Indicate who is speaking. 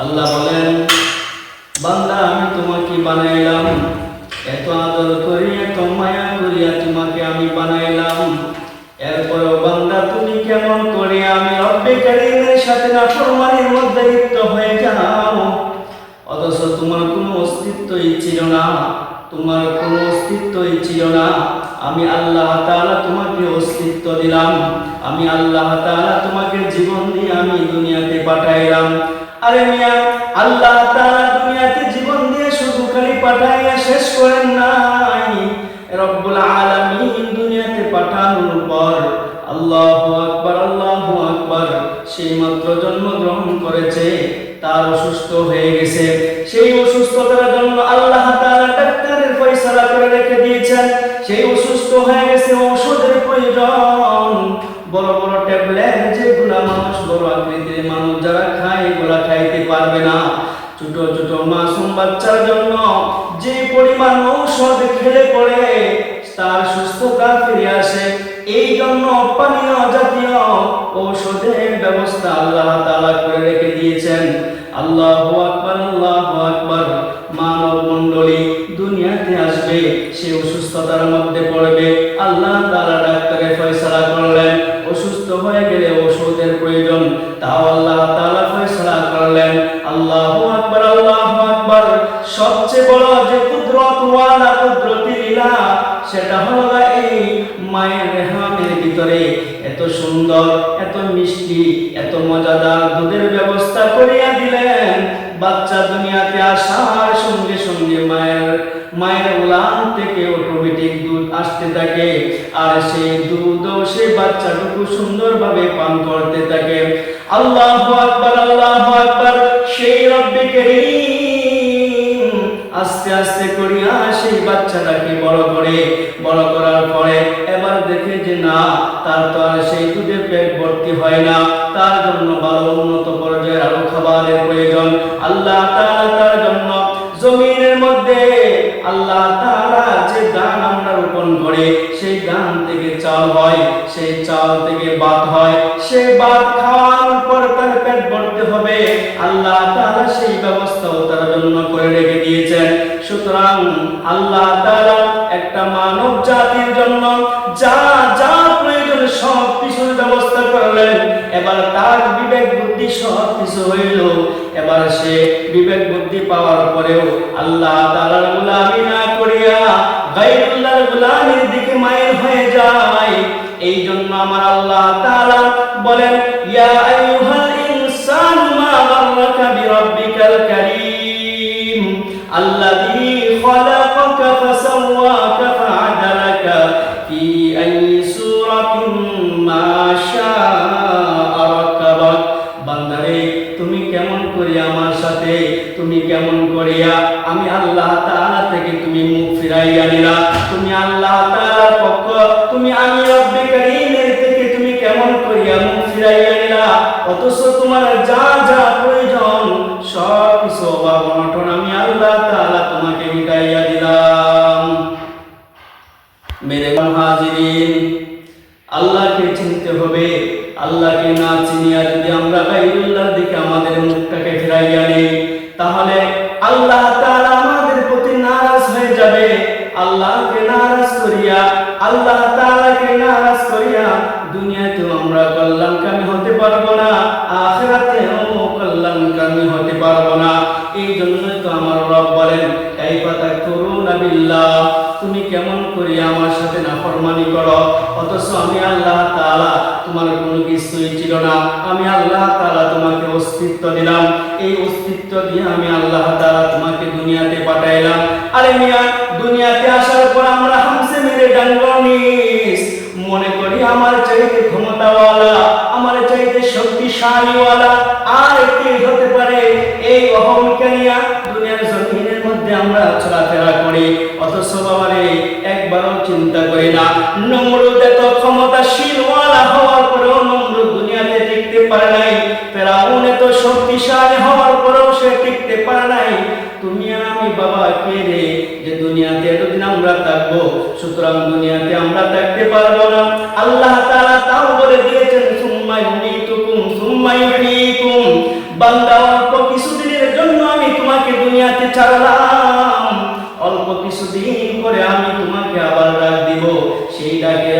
Speaker 1: আল্লাহ বলেন, বান্দা, আমি তোমাকে বানাইলাম। এত আদর করি এত মায়া করিয়া তোমাকে আমি বানাইলাম। এরপরও বান্দা, তুমি কেমন করে আমি রব্বে কারিমের সাথে নাফরমানির মধ্যে লিপ্ত হয়ে যাও? অথচ তোমার কোনো অস্তিত্বই ছিল না। তোমার কোনো অস্তিত্বই ছিল না। আমি আল্লাহ তাআলা তোমাকে অস্তিত্ব দিলাম। আমি আল্লাহ তাআলা তোমাকে জীবন দিয়ে আমি দুনিয়াতে পাঠাইলাম। আরে মিয়া, আল্লাহ তাআলা দুনিয়াতে জীবন দিয়ে শুধু খালি পাঠাইয়া শেষ করেন নাই। রব্বুল আলামিন দুনিয়াতে পাঠানোর পর আল্লাহু আকবার আল্লাহু আকবার সেই মাত্র জন্মগ্রহণ করেছে, তার অসুস্থ হয়ে গেছে। সেই অসুস্থতার খাইতে পারবে না। ছোট ছোট মাসুম বাচ্চার জন্য যে পরিমাণ ঔষধ খেলে পড়ে, তার সুস্থতা ফিরে আসে। এই জন্য পানীয় জাতীয় ঔষধের ব্যবস্থা আল্লাহ তাআলা করে রেখে দিয়েছেন। আল্লাহু আকবার, আল্লাহু মানব মণ্ডলী দুনিয়াতে আসবে, সে অসুস্থতার মধ্যে পড়বে সেটা হলো এই মায়ের রেহামের ভিতরে এত সুন্দর, এত মিষ্টি, এত মজাদার দুধের ব্যবস্থা করিয়া দিলেন। বাচ্চা দুনিয়াতে আসার সঙ্গে সঙ্গে মায়ের মায়ের উলান থেকে অটোমেটিক দুধ আসতে থাকে। আর সেই দুধও সেই বাচ্চাটুকু সুন্দরভাবে পান করতে থাকে। আল্লাহ আকবার, আল্লাহু আকবার, সেই রব্বে আস্তে আস্তে সেই বাচ্চাটাকে বড় করে, বড় করার পরে এবার দেখে যে না, তার তো আর সেই দুধে পেট ভর্তি হয় না। তার জন্য ভালো উন্নত পর্যায়ের আরও খাবারের প্রয়োজন। আল্লাহ তার জন্য জমিনের মধ্যে আল্লাহ তাআলা যে ধান আমরা রোপণ করে, সেই ধান থেকে চাল হয়, সেই চাল থেকে ভাত হয়। সেই ভাত খাওয়ার পর তার পেট ভরতে হবে। আল্লাহ তাআলা সেই ব্যবস্থাও তার জন্য করে রেখে দিয়েছেন। সুতরাং আল্লাহ তাআলা একটা মানব জাতির জন্য যা যা প্রয়োজন সব কিছুর ব্যবস্থা করলেন। এবার তার বিবেক বুদ্ধি সব কিছু হইল। এবার সে বিবেক বুদ্ধি পাওয়ার পরেও আল্লাহ তাআলার গোলামি না করিয়া গায়রুল্লাহর গোলামির দিকে মাইল হয়ে যায়। এই জন্য আমার আল্লাহ তাআলা বলেন, ইয়া আইয়ুহাল ইনসানু মা গাররাকা বিরাব্বিকাল কারীম। আল্লাযী তুমি কেমন করিয়া আমি আল্লাহ তাআলা থেকে তুমি মুখ ফিরাইয়া নিলা। তুমি আল্লাহ তাআলার পক্ষ, তুমি আমি রব্বে থেকে তুমি কেমন করিয়া মুখ ফিরাইয়া নিলা। অথচ তোমার যা যা হাজিরিন। আল্লাহকে চিনতে হবে, আল্লাহকে না চিনিয়া যদি আমরা গাইরুল্লাহর দিকে আমাদের মুখটাকে ফিরাইয়া নেই, তাহলে আল্লাহ তাআলা আমাদের প্রতি নারাজ হয়ে যাবে। আল্লাহকে নারাজ করিয়া, আল্লাহ তাআলাকে নারাজ করিয়া দুনিয়াতেও আমরা কল্যাণকামী হতে পারব না, আখিরাতেও কল্যাণকামী হতে পারব না। এই জন্যই তো আমার রব বলেন কাইফা তাকফুরুনা বিল্লাহ? কেমন করি, আমার সাথে নাফরমানি করো। অথচ আমি আল্লাহ তাআলা তোমার কোনো কিছুই ছিল না। আমি আল্লাহ তাআলা তোমাকে অস্তিত্ব দিলাম। এই অস্তিত্ব দিয়ে আমি আল্লাহ তাআলা তোমাকে দুনিয়াতে পাঠাইলাম। আরে মিয়া দুনিয়াতে আসার পর আমরা হামসে মেরে ডাঙ্গনিস মনে করি আমার চাইতে ক্ষমতাওয়ালা, আমার চাইতে শক্তিশালীওয়ালা আর কি হতে পারে। এই অহংকারিয়া দুনিয়ার জমিনের মধ্যে আমরা চলাফেরা করি। একবারও চিন্তা করি না। নমরুদ এত ক্ষমতাশীলওয়ালা হওয়ার পরেও নমরুদ দুনিয়াতে টিকতে পারে নাই। ফেরাউন এত শক্তিশালী হওয়ার পরেও সে টিকতে পারে নাই। তুমি আমি, বাবা, কে রে? যে দুনিয়াতে এতদিন আমরা থাকব, সুতরাং দুনিয়াতে আমরা থাকতে পারব না। আল্লাহ তাআলা সেই ডাকে আমার